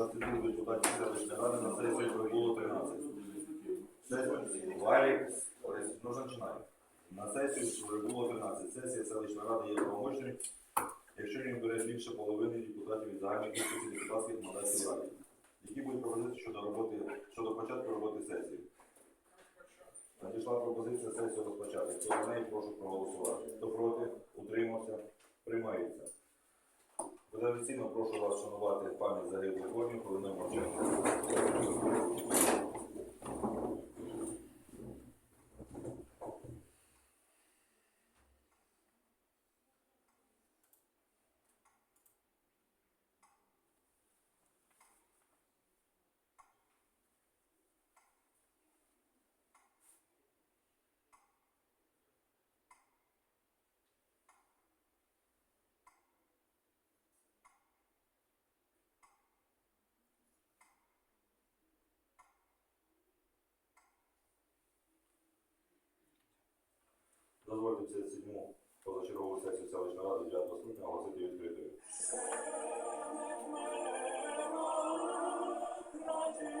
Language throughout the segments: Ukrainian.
22 депутатів селищної ради на сесію прибуло 13. Сесію Валік, Борис, ну починаю. На сесію прибуло 13. Сесія селищної ради є правомочною, якщо він бере більше половини депутатів від загальної кількості депутатських мандатів в раді. Які будуть пропозиції щодо роботи щодо початку роботи сесії? Надійшла пропозиція сесію розпочати. Хто за неї, прошу проголосувати. Хто проти, утримався, приймається. Традиційно прошу вас шанувати пам'ять загиблих воїнів, коли не мовчимо. Дозвольте 57 позачергову сесію селищної ради 9 скликання оголосити відкритою. Наші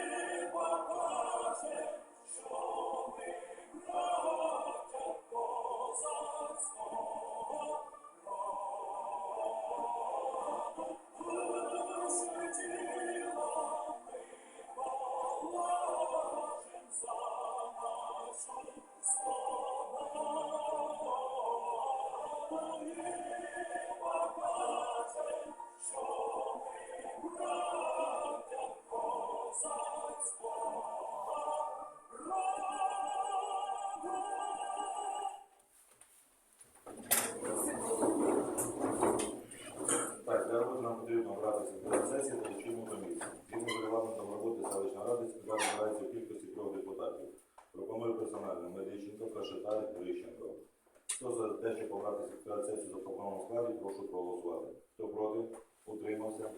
сесії складі, прошу проголосувати. Хто проти, утримався.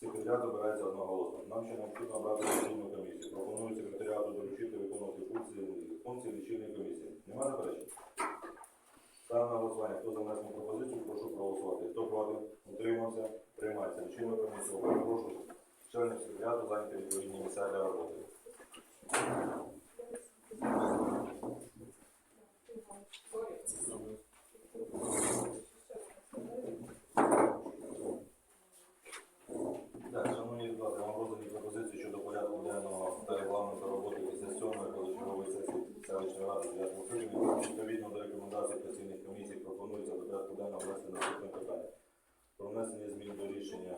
Секретаріат обирається одноголосно. Нам ще необхідно обрати лічильну комісію. Пропоную секретаріату доручити виконувати функції, функції лічильної комісії. Нема заперечень? Ставимо на голосування. Хто за внесену пропозицію, прошу проголосувати. Хто проти, утримався, приймається. Лічильна комісія. Прошу членів секретаріату зайняти відповідні місця для роботи. Так, шановні депутати, вам роздані пропозиції щодо порядку денного та регламенту роботи після сьомої позачергової сесії селищної ради 9 скликання. Відповідно до рекомендацій постійних комісій пропонується до порядку денного внести наступне питання. Про внесення змін до рішення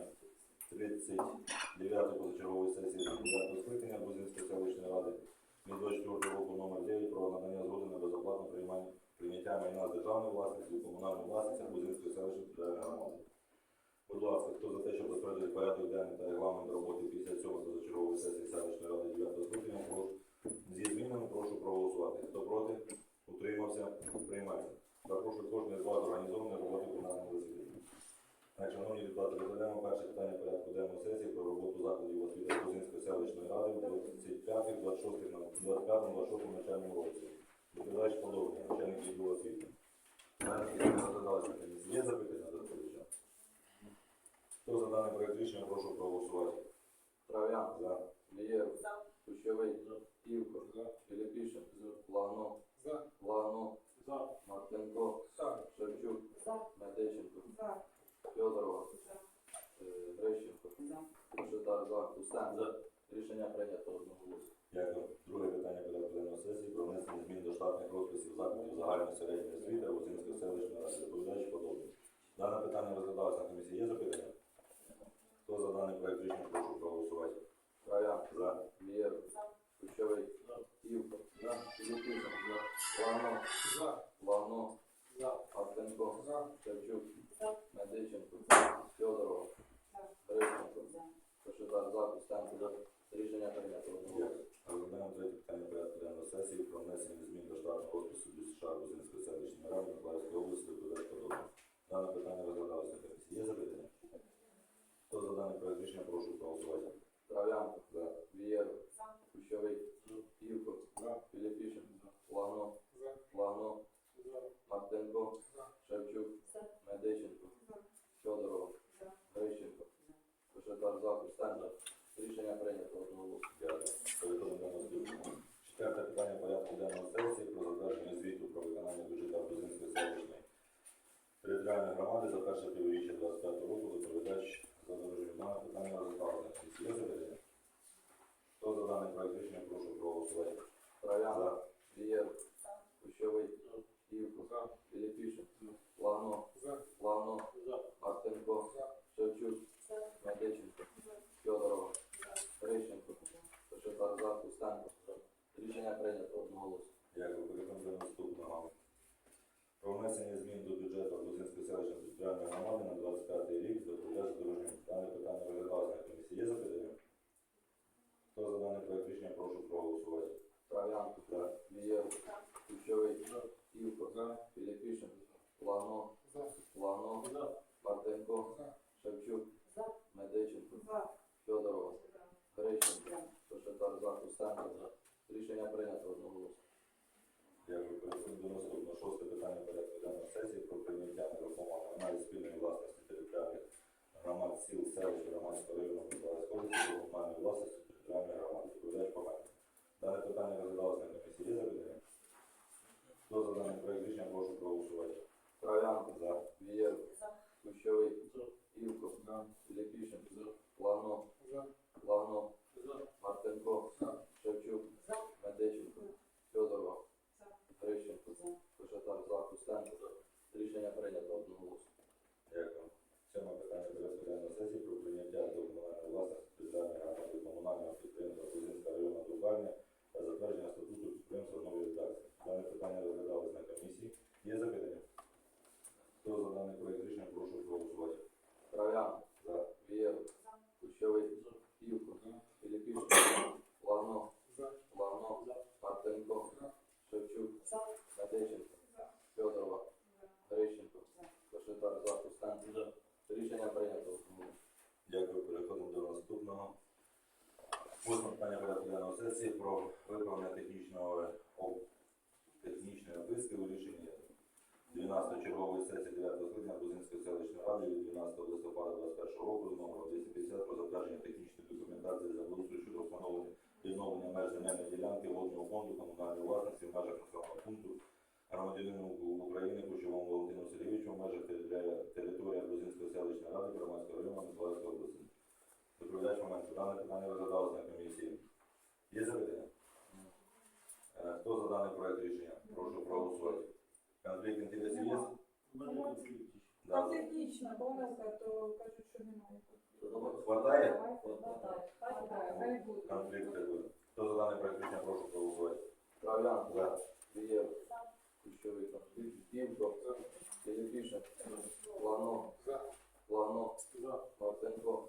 39 позачергової сесії 9 скликання Бузинської селищної ради від 24 року номер 9 про надання згоди на безоплатне приймання прийняття майна з державної власності у комунальну власність Бузинської селищної територіальної громади. Будь ласка, хто за те, щоб затвердити порядок денний та регламент роботи після цього позачергової сесії селищної ради 9 скликання, прошу зі змінами прошу проголосувати. Хто проти, утримався, приймається. Запрошую кожен з вас організованої роботи пленарного засідання. Так, шановні депутати, розглядаємо перше питання порядку денної сесії про роботу закладів освіти Козинської селищної ради в 25 26 25 26 навчальному році. Доповідач подобний, начальник відділу освіти. Є запитання до доповідача? Хто за даний проект рішення, прошу проголосувати. Трав'ян, За. Лієв, Кущовий, Івко, Філіпішин, Лагно, Лагно, Мартинко, Шевчук, Медиченко, Федорова, е, Грищенко, Кошетар, за, Кустен. Рішення прийнято одноголосно. Як друге питання порядку денного сесії про внесення змін до штатних розписів закладів загальної середньої освіти Русинської селищної ради. Доповідач подобний. Є? Хто за даний проект прошу проголосувати. Троян, Дієр, Кущовий, Івко, Філіппішин, Лагно, Лагно, Мартинко, Шевчук, Медиченко, Федорова, Грищенко, Кошетар, за, Костенко, рішення прийнято одноголосно. Дякую. Переходимо до наступного. Про внесення змін до бюджету Грузинської селищної територіальної громади на 25 рік доповідач дорожнім. Дане питання розглядалося на комісії. Є запитання? Хто за даний проект рішення, прошу проголосувати. Трав'янко, За. Вієр, Кущовий, Івко, Філіппішин, Лагно, Лагно, Мартинко, Шевчук, Медиченко, Федорова, Грищенко, Кошетар, за, Костенко, рішення прийнято одноголосно. Дякую. Переходимо до наступного. Шосте питання порядку денного сесії про прийняття нерухомого і спільної власності територіальних громад сіл, селищ, громадського району до комунальної власності територіальної громади. Доповідач Погань. Дане питання розглядалося на комісії. Є? Хто за даний проект рішення, прошу проголосувати. Трав'янко, За. Вієр, Кущовий, Івко, Філіппішин, Лагно, Лагно, Мартинко, Шевчук, Медиченко, Федорова, Грищенко, Кошетар, за, Костенко, рішення прийнято одноголосно. Дякую. Сьоме питання порядку денного сесії про прийняття до комунальної власності територіальної громади комунального підприємства Грузинська районна друкарня та затвердження статуту підприємства нової редакції. Дане питання розглядалось на комісії. Є запитання? Хто за даний проект рішення, прошу проголосувати. Трав'ян, За. Вієр, Кущовий, Івко, Філіппішин, Лагно, Лагно, Мартинко, Шевчук, Медиченко, Федорова, Грищенко, Кошетар, за, Костенко, рішення прийнято одноголосно. Дякую. Переходимо до наступного. Восьме питання порядку денного сесії про виправлення технічного оп- технічної описки у рішенні 12 чергової сесії 9 скликання Грузинської селищної ради від 12 листопада 2021 року з номером 250 про затвердження документації землеустрою щодо встановлення відновлення меж земельної ділянки водного фонду комунальної власності в межах населеного пункту громадянину України Кущовому Валентину Сергійовичу в межах територія- території Грузинської селищної ради Громадського району Миколаївської області. Доповідач момент. Дане питання розглядалося на комісії. Є запитання? Е, Хто за даний проект рішення? Прошу проголосувати. Конфлікт інтересів є? Там технічна помилка, то кажуть, що немає. Хватає? Конфлікт не буде. Хто за проект рішення? Прошу проголосувати. Трав'ян, За. Вієр, Кущовий, Івко, Філіппішин, Лагно, Лагно, Мартинко,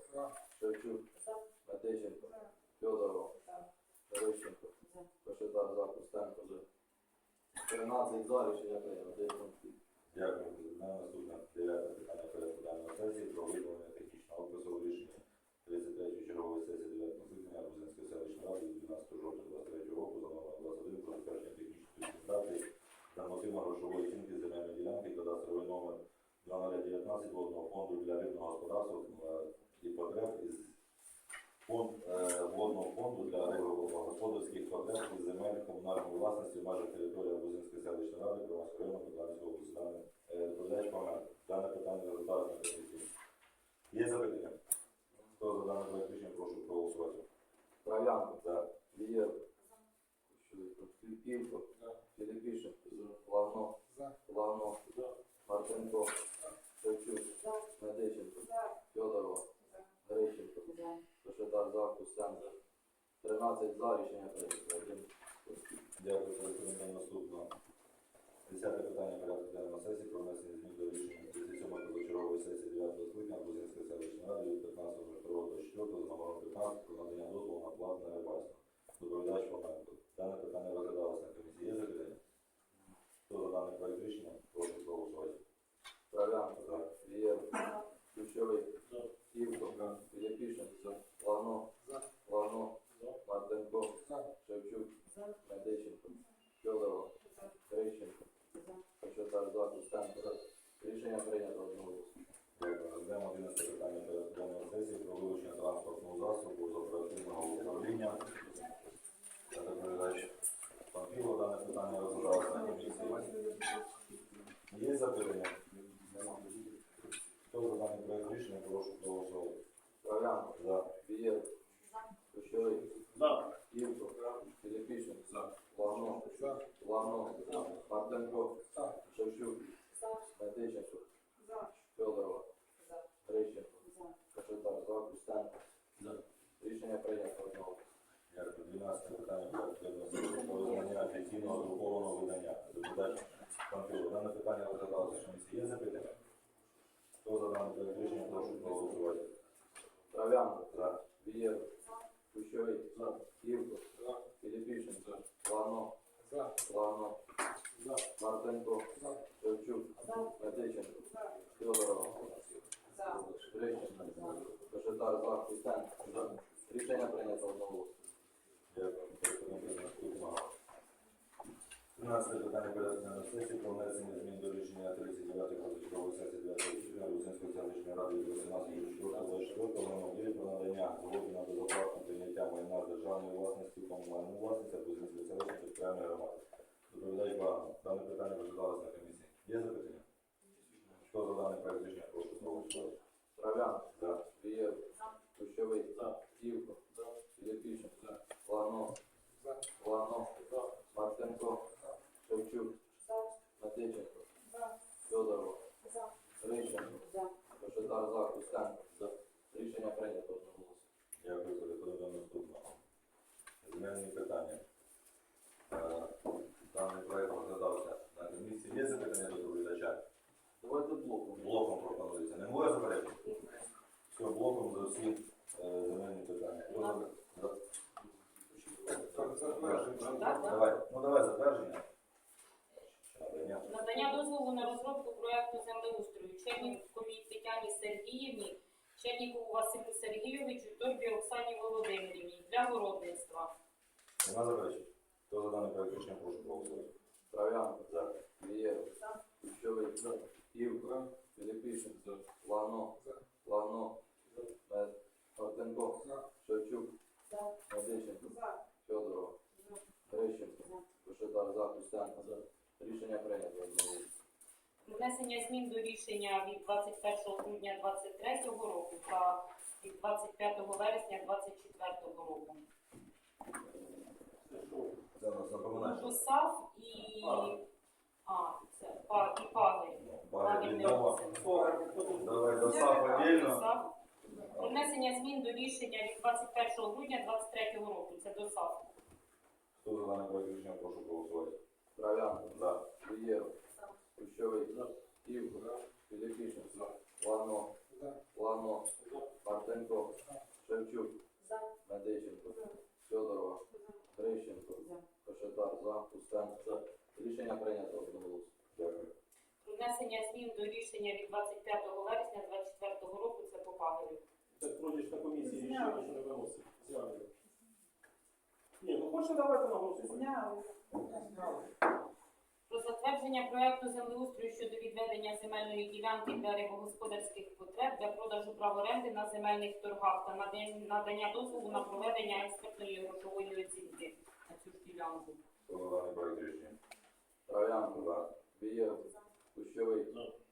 Шевчук, Медиченко, Федорова, Грищенко, Кошетар, за, Костенко, за. 13 за, рішення прийнято, один конфлікт. Дякую. На наступне дев'яте питання порядку денного сесії про виявлення технічного опису у рішенні 33 чергової сесії 9 скликання Грузинської селищної ради від 12 жовтня 23 року за номером 21 про затвердження технічної документації нормативно-грошової оцінки земельної ділянки, кадастровий номер 0019 водного фонду для рибного господарства і потреб із фонд е, водного фонду для рибогосподарських потреб із земель комунальної власності в межах території Грузинської селищної ради Кривоського району Миколаївської області. Дане е, доповідач момент. Дане питання розглядалось на комісії. Є запитання? Хто за дане проект рішення, прошу проголосувати. Трав'янко, За. Вієр, Чоловіком. Півко. Філіпішин. Лагно. Лагно. Мартинко. Шевчук. Медиченко. Федорова. Грищенко. Кошетар за. Кустенко. 13 за. Рішення прийнято. Дякую, переходимо до наступного. Десяте питання порядку денного сесії про внесення змін до рішення 37-ї позачергової сесії 9 скликання Бузинської селищної ради від 15.02.24 з номером 15 про надання дозволу на платне рибальство. Доповідач Фоменко. Дане питання розглядалося на комісії. Є запитання? Хто за даний проект рішення? Прошу проголосувати. Травянко. За. Вієр. Ключовий. Івко. Філіпішин. Лагно. Лагно. Мартинко. Шевчук. Медиченко. Федорова. Грищенко. Кочетар за. Кустенко. Рішення прийнято одноголосно. Дякую. Розглянемо 11 питання порядку сесії про вилучення транспортного засобу з оперативного управління. Це доповідач Панфіло. Дане питання розглядалося на комісії. Є запитання? Хто за даний проект рішення, прошу проголосувати. Травянко. За. Вієр. Ключовий. Івко. Філіпішин. Лагно. Лагно. Мартинко. Шевчук. Медиченко. Федорова. Грищенко. Кочетар за. Кустенко. Рішення прийнято одноголосно. Дякую. 12 питання порядку денного сесії про визнання офіційного друкованого видання. Доповідач Панфіло. Дане питання розглядалося на комісії. Є запитання? Хто за даний проект рішення, прошу проголосувати. Травянко. За. Вієр. Ключовий. Івко. Філіпішин. Лагно. Лагно. Мартинко. Шевчук. Медиченко. Федорова. Грищенко. Кошетар за. Кустенко. Рішення прийнято одноголосно. Дякую. Переходимо до наступного. 13 питання порядку денного сесії про внесення змін до рішення 39-ї позачергової сесії 9 квітня Русинської селищної ради від 18.04.24 номер 9 про надання згоди на безоплатне прийняття майна з державної власності в комунальну власність Русинської територіальної громади. Доповідач Багано. Дане питання розглядалося на комісії. Є запитання? Хто за даний проект рішення, прошу проголосувати. Травянко. За. Вієр. Ключовий. Івко. Філіпішин. Лагно. Лагно. Мартинко. Шевчук. Медиченко. Федорова. Грищенко. Кошетар за. Кустенко. Рішення прийнято одноголосно. Дякую, переходимо до наступного. Земельні питання. Е, Даний проект розглядався на комісії. Є запитання до доповідача? Давайте блоком. Блоком пропонується. Не буде заперечень? Все, блоком за всі е, земельні питання. Хто за- за- Давай, ну давай затвердження. Надання. Надання дозволу на розробку проекту землеустрою Черніковій Тетяні Сергіївні, Чернікову Василю Сергійовичу, Торбі Оксані Володимирівні для городництва. Нема заперечень? Хто за даний проект рішення, прошу проголосувати. Травянко. За. Вієр. Ключовий. Івко. Філіпішин. Лагно. Лагно. Мед- Мартинко. Шевчук. Медиченко. Федорова. Грищенко. Кошетар за. Кустенко. Рішення прийнято одноголосно. Внесення змін до рішення від 21 грудня 2023 року та від 25 вересня 2024 року. Нас напоминає. що і а, це па, і не відомо. Давай до САП отдельно. ДОСАВ. Про внесення змін до рішення від 21 грудня 2023 року. Це ДОСАВ. Хто за даний проект рішення, прошу проголосувати. Травянко. За. Вієр. Ключовий. Івко. Філіпішин. Лагно. Лагно. Мартинко. Шевчук. Медиченко. Федорова. Грищенко. Кошетар за. Кустенко. Рішення прийнято одноголосно. Дякую. Про внесення змін до рішення від 25 вересня 2024 року. Це по. Так вроді ж на комісії рішили, що не виносить. Зняли. Ні, ну хоче давайте на голосування. Зняли. Про затвердження проекту землеустрою щодо відведення земельної ділянки для рибогосподарських потреб для продажу прав оренди на земельних торгах та надання- дозволу на проведення експертної грошової оцінки на цю ж ділянку. Хто за даний проект рішення? Травянко. За. Вієр. Кущовий.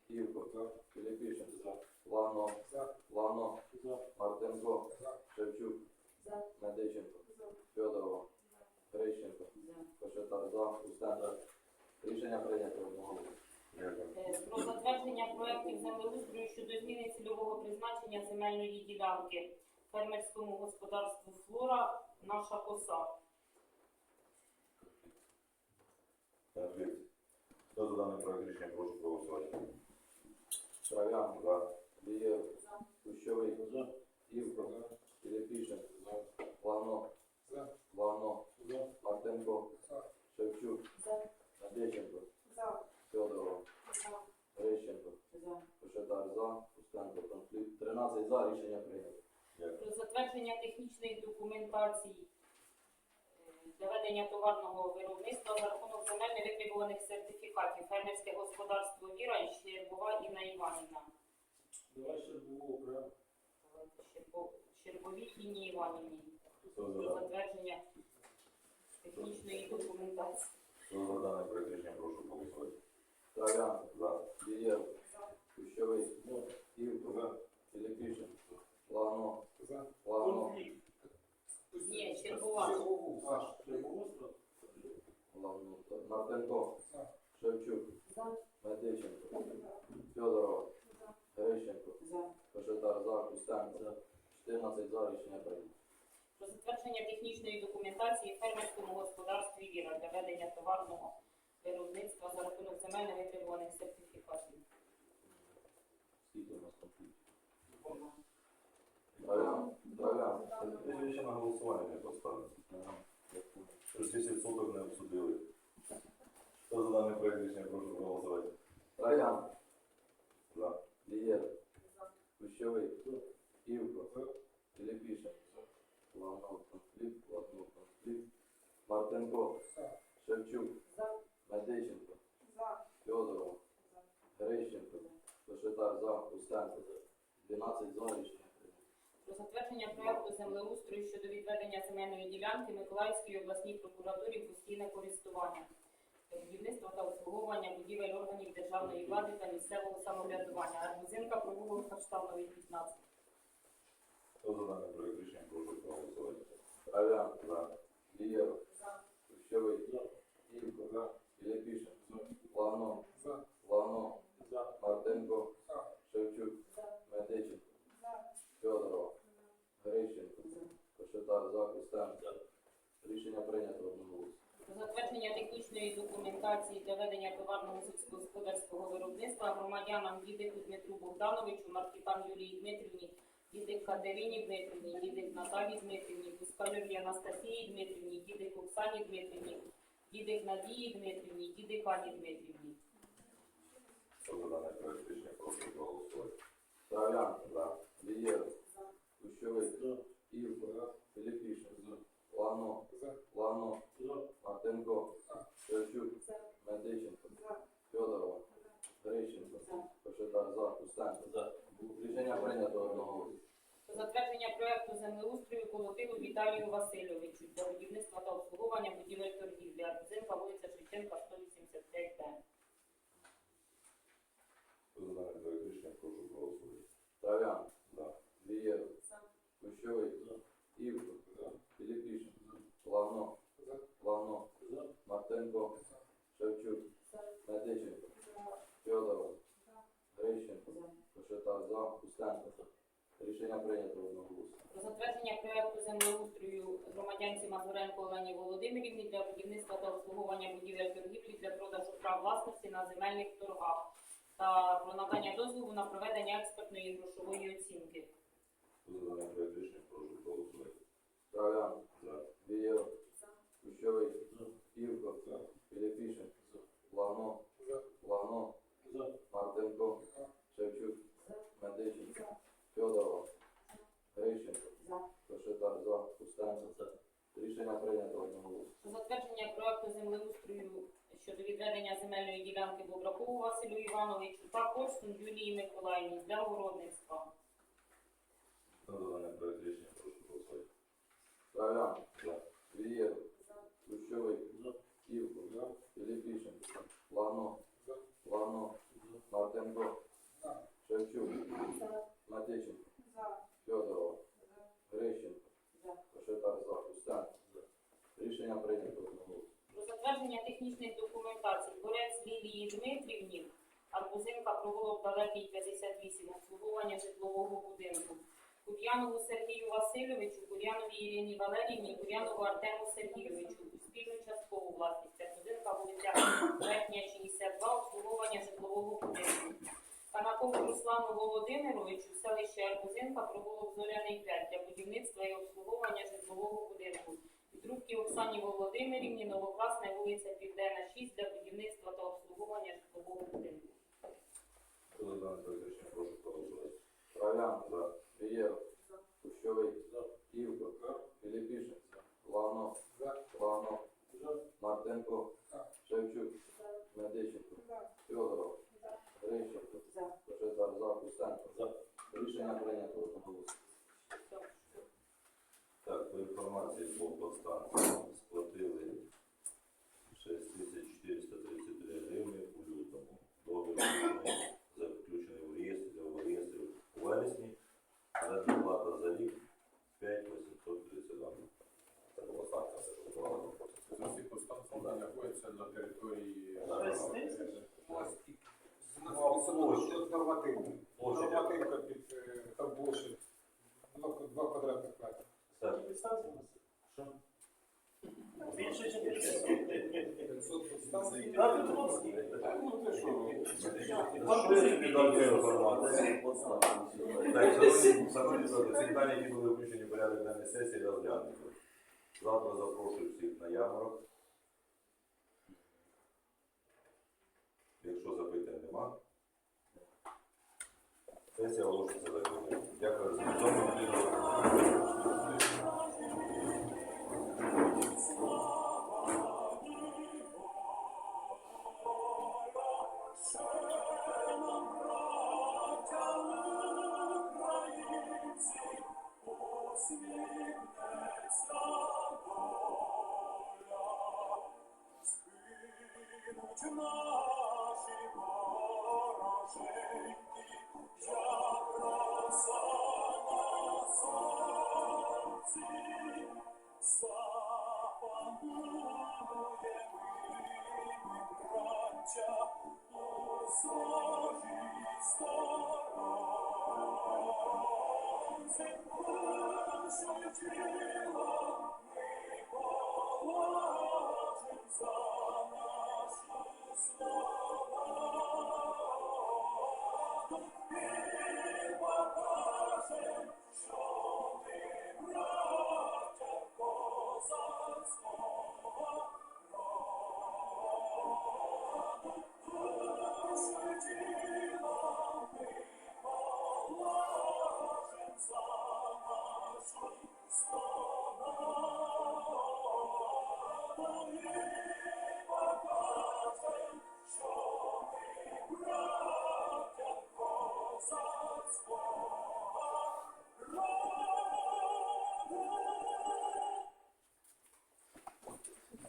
Івко. Філіпішин. Лагно. Лагно. Мартинко. Шевчук. Медиченко. Федорова. Грищенко. За. Рішення прийнято одноголосно. Дякую. Е, Про затвердження проєктів землеустрою щодо зміни цільового призначення земельної ділянки фермерському господарству Флора наша коса. Так. Хто за даний проект рішення, прошу проголосувати. Трав'ян, За. Дієв, Кущовий, Івко, Філіпішин, Лано, Лано, Мартенко, Шевчук, Надєченко, За. Федорова, Грищенко, Кошетар за, Пустенко, конфлікт. 13 за, рішення прийнято. Дякую. Про затвердження технічної документації е, для ведення товарного виробництва за рахунок земель невитребуваних сертифікатів. Фермерське господарство Віра і Щербова Інна Іванівна. Давай ще було прямо. Щербо- Щербовій Інні Іванівні. Про затвердження технічної документації. хто за даний проект рішення, прошу проголосувати. Трав'ян, За. Дієв, Кущовий, Івко, Філіпішин, Лано, Лано, Конфлікт. Ні, Щербова. А, Червоноста? Лано, Мартенко, Шевчук, За. Медиченко, Федорова, Грищенко, Кошетар за, Пустенко, 14 за, рішення прийнято. Про затвердження технічної документації фермерському господарстві Віра для ведення товарного виробництва за рахунок земель невитребуваних сертифікатів. Скільки у нас конфліктів? Трав'ян, Трав'ян, Ви ще на голосування не поставили. Ага. Щось 10 суток не обсудили. Хто за даний проект рішення, прошу проголосувати. Трав'ян, За. Дієв, Кущовий, Івко, Філіпішин, Лано, конфлікт, Лано, конфлікт, Мартенко, Шевчук, Медиченко, За. Федорова, Грищенко, Кошетар за, Пустенко, 12 за, рішення прийнято. Про затвердження проекту землеустрою щодо відведення земельної ділянки Миколаївській обласній прокуратурі в постійне користування, будівництва та обслуговування будівель органів державної влади та місцевого самоврядування. Арбузинка провулок Каштановий 15. Хто за даний проект рішення, прошу проголосувати. Трав'ян, За. Дієв, Кущовий, Івко, Філіпішин, Лано, Лано, Мартенко, Шевчук, Медиченко, Федорова, Грищенко, Кошетар за, Пустенко. Рішення прийнято одноголосно. Про затвердження технічної документації для ведення товарного сільськогосподарського виробництва громадянам Дідику Дмитру Богдановичу, Маркітан Юлії Дмитрівні, Дідик Катерині Дмитрівні, Дідик Наталії Дмитрівні, Пускальові Анастасії Дмитрівні, Дідик Оксані Дмитрівні, Дідик Надії Дмитрівні, Дідик Ані Дмитрівні. Кущовий, Івко, Філіпішин, Лано, Лано, Мартенко, Шевчук, Медиченко, Федорова, Грищенко, Кошетар за, Пустенко. Рішення прийнято одноголосно. Про затвердження проекту землеустрою колотилу Віталію Васильовичу для будівництва та обслуговування будівель торгівлі. Арбузинка, вулиця Шевченка, 185 Д. Хто проект рішення, прошу проголосувати. Трав'ян, За. Дієв, Кущовий, Івко, Філіпішин, Лано, Лано, Мартенко, Шевчук, Медиченко, Федорова, Грищенко, Кошетар за, Пустенко. Рішення прийнято одноголосно. Про затвердження проекту землеустрою громадянці Мазуренко Олені Володимирівні для будівництва та обслуговування будівель торгівлі для продажу прав власності на земельних торгах та про надання дозволу на проведення експертної грошової оцінки. За проект рішення, прошу проголосувати. Трав'ян, За. Дієв, Кущовий, Івко, Філіпішин, Лано, Лано, Мартенко, Шевчук, Медиченко, Федорова, Грищенко, Кошетар за, Пустенко. Рішення прийнято одноголосно. Затвердження проекту землеустрою щодо відведення земельної ділянки Бобракову Василю Івановичу та Корсун Юлії Миколаївні для городництва. За проект рішення, прошу проголосувати. Трав'ян, За. Дієв, Кущовий, Івко, Філіпішин, Лано, Мартенко, Шевчук, Медиченко, За. Федорова, Грищенко, Кошетар за, Пустенко. Рішення прийнято одноголосно. Про затвердження технічних документів експлуатації Борець Лілії Дмитрівні, Арбузинка провулок 58, обслуговування житлового будинку. Кур'янову Сергію Васильовичу, Кур'яновій Ірині Валеріївні, Кур'янову Артему Сергійовичу, спільну часткову власність Арбузинка, вулиця Верхня 62, обслуговування житлового будинку. Канакову Руслану Володимировичу, селище Арбузинка, провулок Зоряний 5 для будівництва і обслуговування житлового будинку. Підрубки Оксані Володимирівні, Новокласна вулиця Південна 6 для будівництва та обслуговування житлового будинку. Хто за дане проект рішення, прошу проголосувати. Трав'ян, За. Вієр, Кущовий, Івко, Філіпішин, Лавно, Лавно, Мартенко, Шевчук, Медиченко, Федоров, Грищенко, Кошетар за, Кустенко. Рішення прийнято одноголосно. Так, по інформації по подстанціям сплатили 6433 гривні у лютому. Договір заключений в реєстрі, в реєстрі у вересні. Заробітна плата за рік 5832. Це була ставка, це що була. Всі подстанції знаходяться на території нормативно. Площадь. Нормативка під е, там площадь два квадратних метри. Що? Більше, ніж 500 подстанцій. Дати Троцький. Ну ти що? Що? Я тобі дав цю інформацію? Так, шановні, шановні колеги, ці питання, які були включені в порядок денної сесії, розглянуті. Завтра запрошую всіх на ярмарок. Якщо запитань нема, сесія оголошується закритою. Дякую за повідомлення.